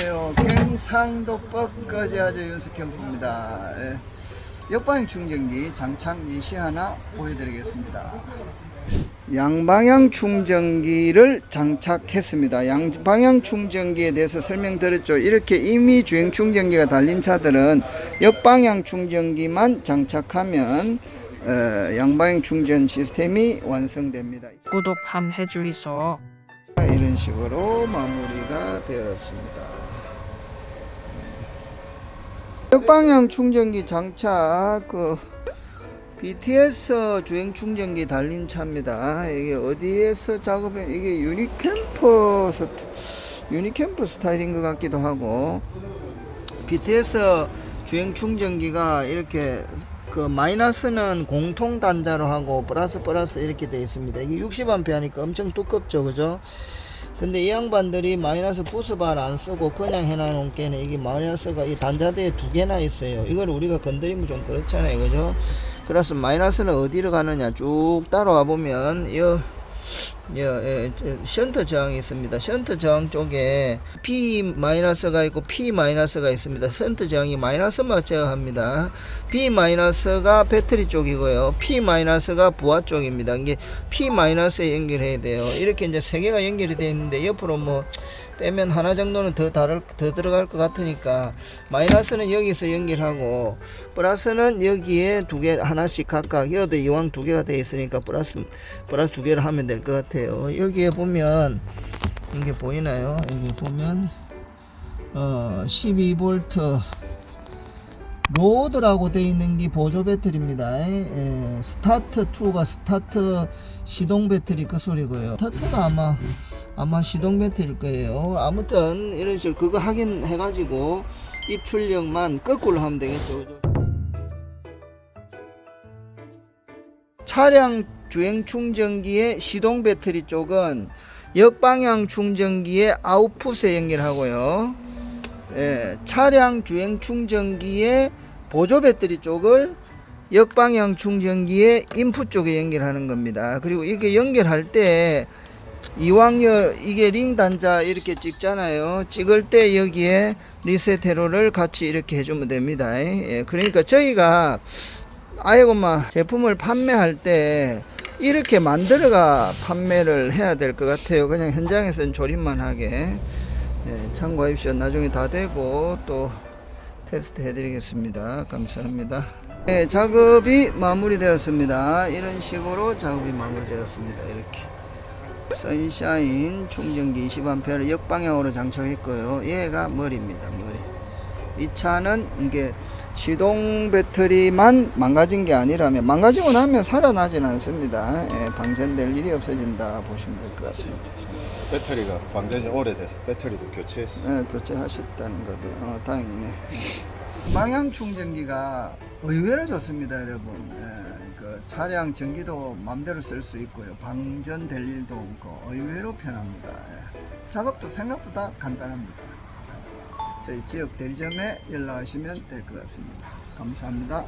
안녕하세요. 경상도 뻑거지 아주 연습 캠프입니다. 예. 역방향 충전기 장착 예시 하나 보여드리겠습니다. 양방향 충전기를 장착했습니다. 양방향 충전기에 대해서 설명드렸죠. 이렇게 이미 주행 충전기가 달린 차들은 역방향 충전기만 장착하면 어, 양방향 충전 시스템이 완성됩니다. 구독함 해주이소. 이런 식으로 마무리가 되었습니다. 역방향 충전기 장착 그 BTS 주행 충전기 달린 차입니다. 이게 어디에서 작업해? 이게 유니캠프 스타, 유니캠프 스타일인 것 같기도 하고 BTS 주행 충전기가 이렇게 그 마이너스는 공통 단자로 하고 플러스 플러스 이렇게 되어 있습니다. 이게 60A 하니까 엄청 두껍죠, 그죠? 근데 이 양반들이 마이너스 부스바를 안 쓰고 그냥 해놔놓은 게는 이게 마이너스가 이 단자대에 두 개나 있어요. 이걸 우리가 건드리면 좀 그렇잖아요, 그죠? 그래서 마이너스는 어디로 가느냐 쭉 따라와 보면 여 여, 예, 저, 션트 저항이 있습니다. 션트 저항 쪽에 P 마이너스가 있고 P 마이너스가 있습니다. 션트 저항이 마이너스만 제어합니다. B 마이너스가 배터리 쪽이고요. P 마이너스가 부하 쪽입니다. 이게 P 마이너스에 연결해야 돼요. 이렇게 이제 세 개가 연결이 되어 있는데 옆으로 뭐 빼면 하나 정도는 더 다를 더 들어갈 것 같으니까 마이너스는 여기서 연결하고 플러스는 여기에 두 개 하나씩 각각 여도 이왕 두 개가 되어 있으니까 플러스 플러스 두 개를 하면 될 것 같아요. 여기에 보면 이게 보이나요? 여기 보면 어 12볼트 로드라고 되어 있는 게 보조 배터리입니다. 예, 스타트 2가 스타트 시동 배터리 그 소리고요. 스타트가 아마 아마 시동 배터리일 거예요. 아무튼 이런 식으로 그거 확인해 가지고 입출력만 거꾸로 하면 되겠죠. 차량 주행 충전기의 시동 배터리 쪽은 역방향 충전기의 아웃풋에 연결하고요. 예, 차량 주행 충전기의 보조 배터리 쪽을 역방향 충전기의 인풋 쪽에 연결하는 겁니다. 그리고 이게 연결할 때 이왕열 이게 링 단자 이렇게 찍잖아요. 찍을 때 여기에 리셋 회로를 같이 이렇게 해주면 됩니다. 예, 그러니까 저희가 아이고마 제품을 판매할 때 이렇게 만들어가 판매를 해야 될 것 같아요. 그냥 현장에서는 조립만 하게. 예, 참고하십시오. 나중에 다 되고 또 테스트 해드리겠습니다. 감사합니다. 예, 작업이 마무리되었습니다. 이런 식으로 작업이 마무리되었습니다. 이렇게 선샤인 충전기 20A를 역방향으로 장착했고요. 얘가 머리입니다. 머리. 이 차는 이게 시동 배터리만 망가진 게 아니라면 망가지고 나면 살아나진 않습니다. 예, 방전될 일이 없어진다 보시면 될 것 같습니다. 배터리가 방전이 오래돼서 배터리도 교체했어. 네, 교체하셨다는 거죠. 어, 다행이네. 방향 충전기가 의외로 좋습니다, 여러분. 예, 그 차량 전기도 마음대로 쓸 수 있고요. 방전될 일도 없고 의외로 편합니다. 예. 작업도 생각보다 간단합니다. 저희 지역 대리점에 연락하시면 될 것 같습니다. 감사합니다.